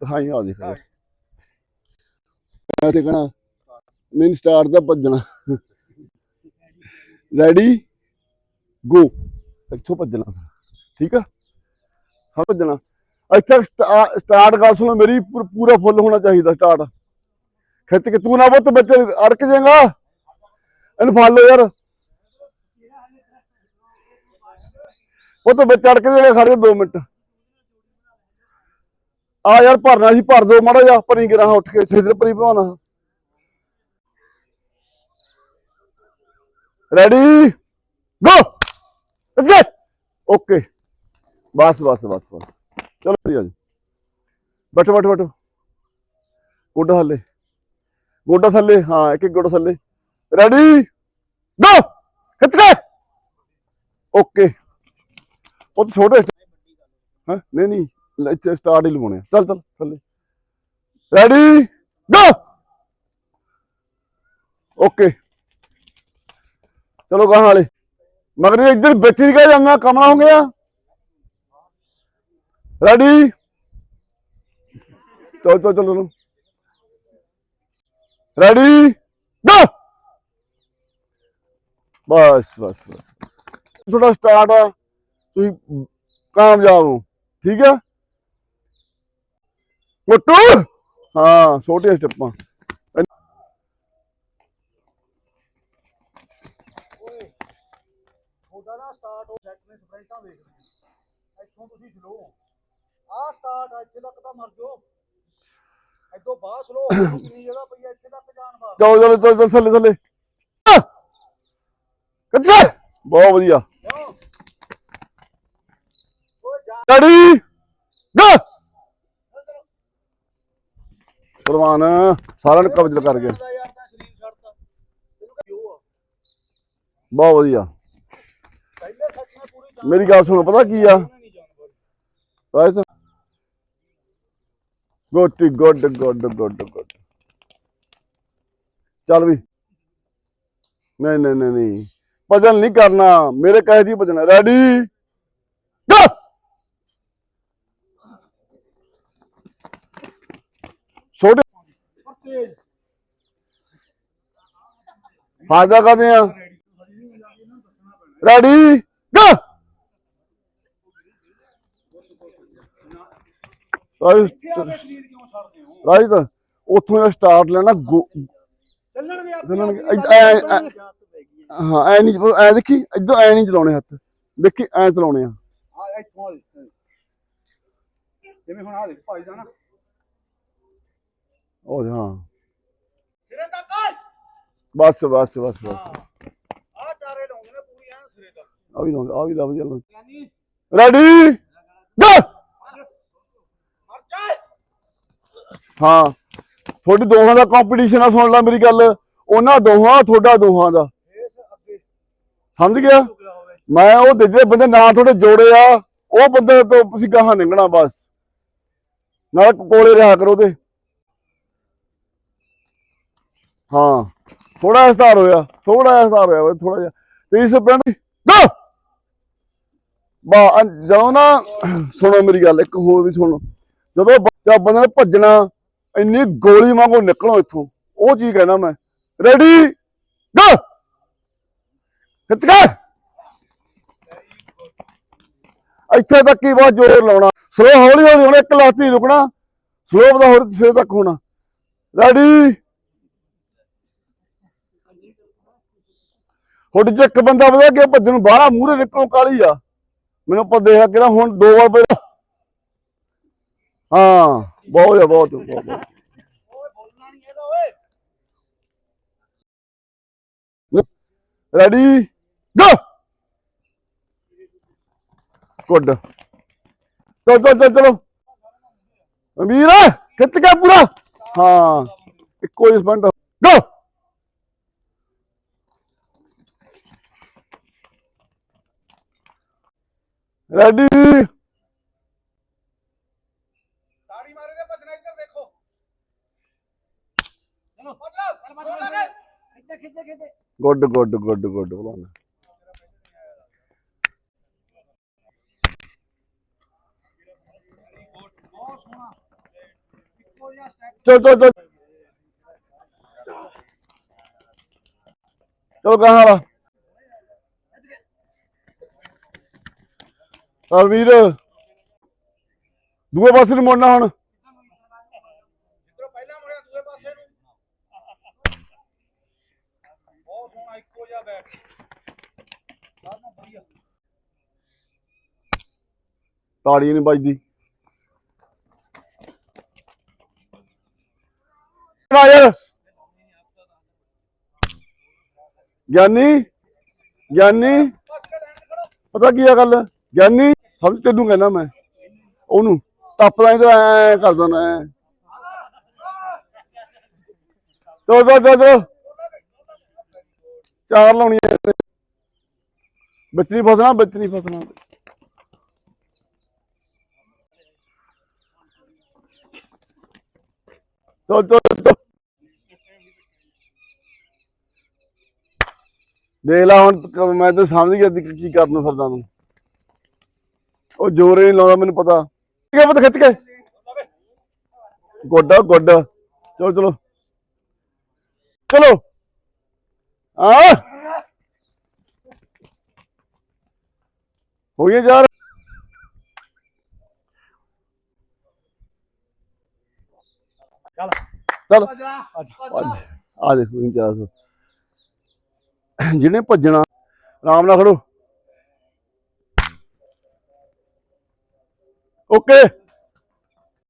ਦਿਖਾਈ ਆ ਦੇਖ ਲੈ। ਮੈਂ ਤੇ ਕਹਣਾ ਨਹੀਂ ਸਟਾਰਟ ਦਾ ਭੱਜਣਾ। ਰੈਡੀ ਗੋ ਇੱਥੋਂ ਭੱਜਣਾ। ਠੀਕ ਆ? ਹਾਂ ਭੱਜਣਾ। ਇੱਥੇ ਸਟਾਰਟ ਕਰ ਸੁਣੋ ਮੇਰੀ ਪੂਰਾ ਫੁੱਲ ਹੋਣਾ ਚਾਹੀਦਾ ਸਟਾਰਟ ਖਿੱਚ ਕੇ ਤੂੰ ਨਾ ਬੁੱਤ ਵਿੱਚ ਅੜਕ ਜਾਏਗਾ। ਇਹਨੂੰ ਫੜ ਲਓ ਯਾਰ। ਉਹ ਤਾਂ ਵਿੱਚ ਅੜਕ ਜਾਏਗਾ ਖੜੇ 2 ਮਿੰਟ। ਆ ਯਾਰ ਭਰਨਾ ਸੀ, ਭਰ ਦੋ ਮਾੜਾ ਜਿਹਾ ਪਰੀ ਗਿਰਾ ਉੱਠ ਕੇ ਛੇਦਰ ਪਰੀ ਭਵਾਨਾ। Ready go let's go okay ਬਸ ਬਸ ਬਸ ਬਸ। ਚਲੋ ਜੀ, ਆ ਜਾਓ। ਬੈਠੋ ਬੈਠੋ ਬੈਠੋ। ਗੋਡਾ ਥੱਲੇ। ਗੋਡਾ ਥੱਲੇ, ਹਾਂ, ਇੱਕ ਇੱਕ ਗੋਡਾ ਥੱਲੇ। ਰੈਡੀ ਗੋ ਖਿੱਚ ਕੇ ਓਕੇ ਉਹ ਤਾਂ ਛੋਟੇ ਹਾਂ? ਨਹੀਂ ਨਹੀਂ। ਲੈ ਇੱਥੇ ਸਟਾਰਟ ਹੀ ਲਵਾਉਣੇ ਆ। ਚੱਲ ਚੱਲ ਥੱਲੇ ਰੈਡੀ ਗੋ ਓਕੇ ਚਲੋ ਗਾਹਾਂ ਵਾਲੇ। ਮਗਰ ਇਹ ਇੱਧਰ ਵਿੱਚ ਹੀ ਕਾ ਜਾਂਦਾ, ਕਮਲਾ ਹੋ ਗਿਆ। ਰੈਡੀ ਚਲੋ ਚਲੋ ਚਲੋ ਰੈਡੀ ਗੋ ਬਸ ਬਸ ਬਸ ਬਸ। ਥੋੜਾ ਸਟਾਰਟ ਆ। ਤੁਸੀਂ ਕਾਮਯਾਬ ਹੋ। ਠੀਕ ਹੈ ਮੋਟੂ ਹਾਂ ਛੋਟੇ ਸਟੈਪਾਂ। ਉਹਦਾ ਨਾ ਸਟਾਰਟ ਉਹ ਸੈਟ ਨੇ ਸਪ੍ਰਿੰਟਾਂ ਵੇਖਦੇ ਇੱਥੋਂ ਤੁਸੀਂ ਸਲੋ ਆ ਸਟਾਰਟ ਇੱਥੇ ਤੱਕ ਤਾਂ ਮਰ ਜਾਓ। ਇੱਥੋਂ ਬਾਹਰ ਸਲੋ ਕਿੰਨੀ ਜਗ੍ਹਾ ਪਈ ਆ ਇੱਥੇ ਤੱਕ ਜਾਣ ਬਾਹਰ ਚਲੋ ਚਲੋ ਚਲੋ ਚਲੋ ਥੱਲੇ ਥੱਲੇ। ਕੱਟੇ ਬਹੁਤ ਵਧੀਆ। ਰੈਡੀ ਗੋ ਕੁਰਬਾਨ ਸਾਰਿਆਂ ਨੂੰ ਕਬਜ਼ਾ ਕਰ ਗਿਆ ਬਹੁਤ ਵਧੀਆ। ਮੇਰੀ ਗੱਲ ਸੁਣੋ ਪਤਾ ਕੀ ਆ? Right good good good good good. ਚੱਲ ਵੀ। ਨਹੀਂ ਨਹੀਂ ਨਹੀਂ ਨਹੀਂ। ਭਜਨ ਨਹੀਂ ਕਰਨਾ। ਮੇਰੇ ਕਹੇ ਦੀ ਭਜਨ ਰੈਡੀ ਗੋ ਛੋਟੇ ਫਾਇਦਾ ਕਰਦੇ ਆ। ਰੈਡੀ? ਗੋ ਰਾਈਟ ਉੱਥੋਂ ਹੀ ਸਟਾਰਟ ਲੈਣਾ ਚੱਲਣਗੇ। ਐ- ਹਾਂ ਐ ਨਹੀਂ ਐ ਦੇਖੀ ਇਦਾਂ ਐ ਨਹੀਂ ਚਲਾਉਣੇ ਹੱਥ। ਦੇਖੀ ਐ ਚਲਾਉਣੇ ਆ। ਆ ਇੱਥੋਂ ਆ ਦੇ। ਜਿਵੇਂ ਹੁਣ ਆ ਦੇ ਭਾਈ ਦਾ ਨਾ। ਉਹ ਹਾਂ। ਸਿਰੇ ਤੱਕ ਬਸ ਬਸ ਬਸ ਬਸ। ਆ ਚਾਰੇ ਲਾਉਂਦੇ ਨੇ ਪੂਰੀ ਐਨ ਸਿਰੇ ਤੱਕ। ਆ ਵੀ ਲਾਉਂਦੇ ਆ ਵੀ ਲਾ ਵਧੀਆ ਲਾਉਂਦੇ। ਯਾਨੀ ਰੈਡੀ ਗੋ ਮਰ। ਜਾ ਹਾਂ। ਤੁਹਾਡੀ ਦੋਹਾਂ ਦਾ ਕੰਪੀਟੀਸ਼ਨ ਆ ਸੁਣ ਲੈ ਮੇਰੀ ਗੱਲ। ਉਹਨਾਂ ਦੋਹਾਂ ਤੁਹਾਡਾ ਦੋਹਾਂ ਦਾ। ਸਮਝ ਗਿਆ? ਮੈਂ ਉਹ ਜਿਹੜੇ ਬੰਦੇ ਨਾਂ ਤੁਹਾਡੇ ਜੋੜੇ ਆ। ਉਹ ਬੰਦੇ ਤੋਂ ਤੁਸੀਂ ਗਾਹਾਂ ਨਿਕਣਾ ਬਸ। ਨਾਲ ਕੋਲੇ ਰਿਹਾ ਕਰੋ ਤੇ ਹਾਂ ਥੋੜਾ ਜਿਹਾ ਸੁਧਾਰ ਹੋਇਆ ਥੋੜਾ ਜਿਹਾ ਸੁਧਾਰ ਹੋਇਆ ਥੋੜਾ ਜਿਹਾ। ਤੇ ਇਸ ਪਿੰਡ ਗੋ ਬਾ ਜਦੋਂ ਨਾ, ਸੁਣੋ ਮੇਰੀ ਗੱਲ, ਇੱਕ ਹੋਰ ਵੀ ਸੁਣੋ। ਜਦੋਂ ਬੱਚਾ ਬੰਦੇ ਨੇ ਭੱਜਣਾ, ਇੰਨੀ ਗੋਲੀ ਵਾਂਗੂ ਨਿਕਲੋ ਇੱਥੋਂ, ਉਹ ਚੀਜ਼ ਕਹਿਣਾ ਮੈਂ। ਰੈਡੀ ਗੋ ਖਿੱਚ ਕੇ! ਇੱਥੇ ਤੱਕ ਹੀ ਬਹੁਤ ਜ਼ੋਰ ਲਾਉਣਾ। ਸਲੋ ਹੌਲੀ ਹੌਲੀ ਹੁਣ ਇੱਕ ਲਾਤੀ ਰੁਕਣਾ। ਸਲੋ ਦਾ ਹੋਰ ਸਿਰੇ ਤੱਕ ਹੋਣਾ। ਰੈਡੀ ਹੁਣ ਜੇ ਇੱਕ ਬੰਦਾ ਵਧਿਆ ਕਿ ਭੱਜਣ ਨੂੰ ਬਾਹਲਾ ਮੂਹਰੇ ਨਿਕਲੋ ਕਾਲੀ ਆ। ਮੈਨੂੰ ਪਤਾ ਦੇਖਿਆ ਕਿ ਹੁਣ ਦੋ ਵਾਰ ਪਹਿਲਾਂ ਹਾਂ ਬਹੁਤ ਆ ਬਹੁਤ ਬਹੁਤ, ਰੈਡੀ ਗੋ ਗੁੱਡ ਚਲੋ ਚਲੋ ਚਲੋ। ਅਮੀਰ ਖਿੱਚ ਕੇ ਪੂਰਾ। ਹਾਂ ਇੱਕੋ ਹੀ ਸਪੰਟ ਗੋ ਰੈਡੀ। ਤਾੜੀ ਮਾਰੇ ਨੇ ਭੱਜਣਾ ਇੱਧਰ ਦੇਖੋ। ਚਲੋ ਭੱਜ ਰਹਾ ਭੱਜ ਰਹਾ ਇੱਧਰ ਖਿੱਚੇ ਖਿੱਚੇ ਗੁੱਡ ਗੁੱਡ ਗੁੱਡ ਗੁੱਡ ਬੁਲਾਉਣਾ। ਚਲ ਚਲ ਚਲ। ਚਲੋ ਗਾਹਾਂ ਵਾਲਾ। ਚੱਲ ਵੀਰ ਦੂਏ ਪਾਸੇ ਨੂੰ ਮੁੜਨਾ ਹੁਣ। ਜਿੱਧਰੋਂ ਪਹਿਲਾਂ ਮੁੜਿਆ ਦੂਏ ਪਾਸੇ ਨੂੰ ਬਹੁਤ ਸੋਹਣਾ ਇੱਕੋ ਜਿਹਾ ਬੈਕ ਸਾਰਾ ਵਧੀਆ ਤਾੜੀ ਨਹੀਂ ਵੱਜਦੀ। ਆ ਯਾਰ ਗਿਆਨੀ ਗਿਆਨੀ। ਪਤਾ ਕੀ ਆ ਗੱਲ? ਗਿਆਨੀ। ਸਮਝ ਤੈਨੂੰ ਕਹਿੰਦਾ ਮੈਂ। ਉਹਨੂੰ ਟੱਪਦਾ ਲਾਂ ਤਾਂ ਐ ਕਰ ਦੇਣਾ ਐ। ਤੋ ਤੋ ਤੋ ਤੋ ਚਾਰ ਲਾਉਣੀ ਨੇ। ਵਿੱਚ ਨਹੀਂ ਫਸਣਾ ਵਿੱਚ ਫਸਣਾ। ਤੋ ਤੋ ਤੋ ਦੇਖ ਲਾ ਹੁਣ, ਮੈਂ ਤਾਂ ਸਮਝ ਗਿਆ ਸੀ ਕਿ ਕੀ ਕਰਨ ਫਿਰਦਾ ਤੂੰ ਉਹ ਜ਼ੋਰ ਨਹੀਂ ਲਾਉਂਦਾ ਮੈਨੂੰ ਪਤਾ। ਠੀਕ ਹੈ ਪੁੱਤ ਖਿੱਚ ਕੇ। ਗੋਡਾ ਗੋਡਾ। ਚਲੋ ਚਲੋ। ਚਲੋ। ਆ। ਹੋ ਗਿਆ ਯਾਰ। ਚੱਲ। ਚਲ। ਆ ਦੇਖ ਚਾਸ ਜਿਹਨੇ ਭੱਜਣਾ ਆਰਾਮ ਨਾਲ ਖੜੋ। Ok.